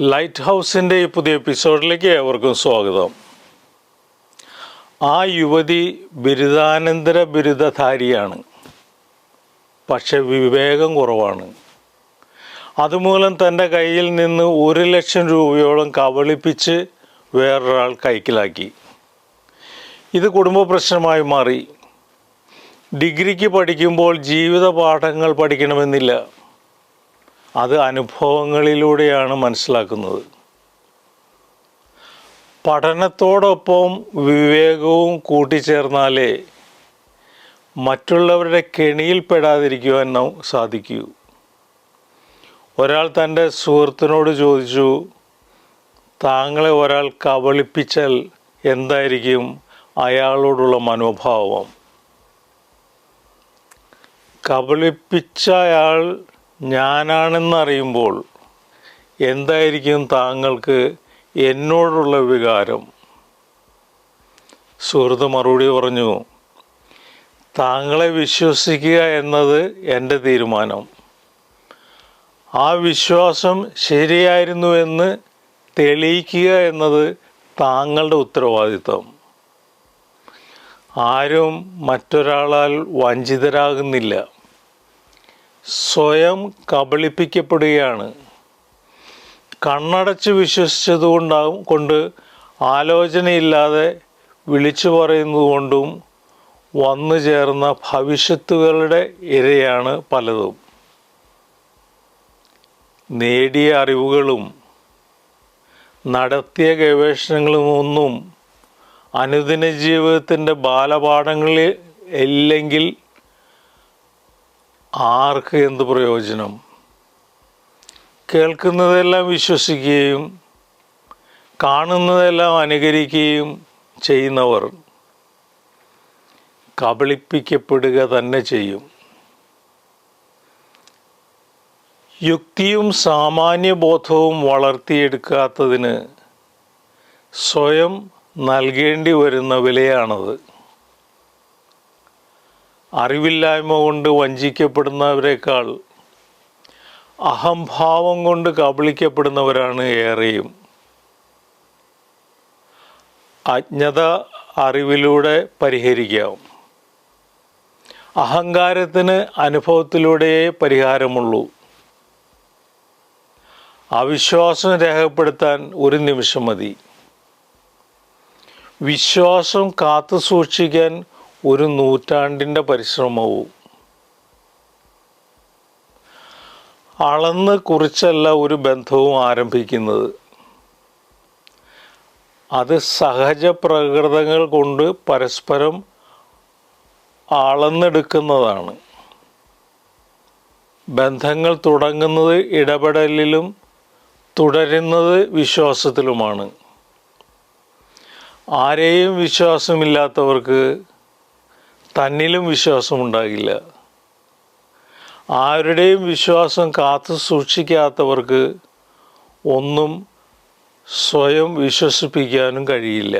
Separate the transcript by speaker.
Speaker 1: Light ഹൗസിന്റെ ഈ പുതിയ എപ്പിസോഡിലേക്ക് ഏവർക്കും സ്വാഗതം. ആ യുവതി ബിരുദാനന്തര ബിരുദധാരിയാണ്. പക്ഷെ വിവേകം കുറവാണ്. അതുമൂലം തന്റെ കയ്യിൽ നിന്ന് ഒരു ലക്ഷം രൂപയോളം കബളിപ്പിച്ച് വേറൊരാൾ കൈക്കലാക്കി. ഇത് കുടുംബ പ്രശ്നമായി മാറി. ഡിഗ്രിക്ക് പഠിക്കുമ്പോൾ ജീവിത പാഠങ്ങൾ പഠിക്കണമെന്നില്ല. അത് അനുഭവങ്ങളിലൂടെയാണ് മനസ്സിലാക്കുന്നത്. പഠനത്തോടൊപ്പം വിവേകവും കൂട്ടിച്ചേർന്നാലേ മറ്റുള്ളവരുടെ കെണിയിൽപ്പെടാതിരിക്കുവാൻ സാധിക്കൂ. ഒരാൾ തന്റെ സുഹൃത്തിനോട് ചോദിച്ചു താങ്കളെ ഒരാൾ കബളിപ്പിച്ചാൽ എന്തായിരിക്കും അയാളോടുള്ള മനോഭാവം? കബളിപ്പിച്ച അയാൾ ഞാനാണെന്നറിയുമ്പോൾ എന്തായിരിക്കും താങ്കൾക്ക് എന്നോടുള്ള വികാരം? സുഹൃത്ത് മറുപടി പറഞ്ഞു താങ്കളെ വിശ്വസിക്കുക എന്നത് എന്റെ തീരുമാനം. ആ വിശ്വാസം ശരിയായിരുന്നുവെന്ന് തെളിയിക്കുക എന്നത് താങ്കളുടെ ഉത്തരവാദിത്വം. ആരും മറ്റൊരാളാൽ വഞ്ചിതരാകുന്നില്ല. സ്വയം കബളിപ്പിക്കപ്പെടുകയാണ്. കണ്ണടച്ച് വിശ്വസിച്ചതുകൊണ്ടാവും കൊണ്ട് ആലോചനയില്ലാതെ വിളിച്ചു പറയുന്നതുകൊണ്ടും വന്നു ചേർന്ന ഭവിഷ്യത്തുകളുടെ ഇരയാണ് പലതും. നേടിയ അറിവുകളും നടത്തിയ ഗവേഷണങ്ങളും ഒന്നും അനുദിന ജീവിതത്തിന്റെ ബാലപാഠങ്ങളിൽ ഇല്ലെങ്കിൽ ആർക്ക് എന്ത് പ്രയോജനം? കേൾക്കുന്നതെല്ലാം വിശ്വസിക്കുകയും കാണുന്നതെല്ലാം അനുകരിക്കുകയും ചെയ്യുന്നവർ കബളിപ്പിക്കപ്പെടുക തന്നെ ചെയ്യും. യുക്തിയും സാമാന്യബോധവും വളർത്തിയെടുക്കാത്തതിന് സ്വയം നൽകേണ്ടി വരുന്ന വിലയാണത്. അറിവില്ലായ്മ കൊണ്ട് വഞ്ചിക്കപ്പെടുന്നവരെക്കാൾ അഹംഭാവം കൊണ്ട് കബളിക്കപ്പെടുന്നവരാണ് ഏറെയും. അജ്ഞത അറിവിലൂടെ പരിഹരിക്കാം. അഹങ്കാരത്തിന് അനുഭവത്തിലൂടെയേ പരിഹാരമുള്ളൂ. അവിശ്വാസം രേഖപ്പെടുത്താൻ ഒരു നിമിഷം മതി. വിശ്വാസം കാത്തു സൂക്ഷിക്കാൻ ഒരു നൂറ്റാണ്ടിന്റെ പരിശ്രമവും. അളന്ന് കുറിച്ചല്ല ഒരു ബന്ധവും ആരംഭിക്കുന്നത്. അത് സഹജ പ്രകൃതങ്ങൾ കൊണ്ട് പരസ്പരം അളന്നെടുക്കുന്നതാണ്. ബന്ധങ്ങൾ തുടങ്ങുന്നത് ഇടപെടലിലും തുടരുന്നത് വിശ്വാസത്തിലുമാണ്. ആരെയും വിശ്വാസമില്ലാത്തവർക്ക് തന്നിലും വിശ്വാസം ഉണ്ടാകില്ല ആരുടെയും വിശ്വാസം കാത്തു സൂക്ഷിക്കാത്തവർക്ക് ഒന്നും സ്വയം വിശ്വസിപ്പിക്കാനും കഴിയില്ല.